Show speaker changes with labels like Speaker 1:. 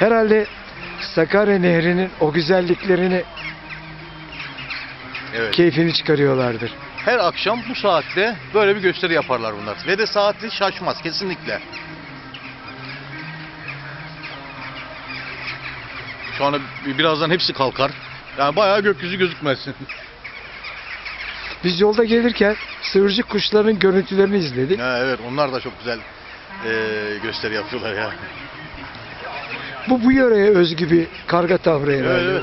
Speaker 1: Herhalde Sakarya Nehri'nin o güzelliklerini,
Speaker 2: Evet.
Speaker 1: keyfini çıkarıyorlardır.
Speaker 2: Her akşam bu saatte böyle bir gösteri yaparlar bunlar. Ve de saatli şaşmaz kesinlikle. Şu anda bi- birazdan hepsi kalkar. Yani bayağı gökyüzü gözükmez.
Speaker 1: Biz yolda gelirken sığırcık kuşların görüntülerini izledik.
Speaker 2: Ha, evet onlar da çok güzel eee, gösteri yapıyorlar ya.
Speaker 1: Bu bu yöreye özgü bir karga tavrı herhalde.
Speaker 2: Evet.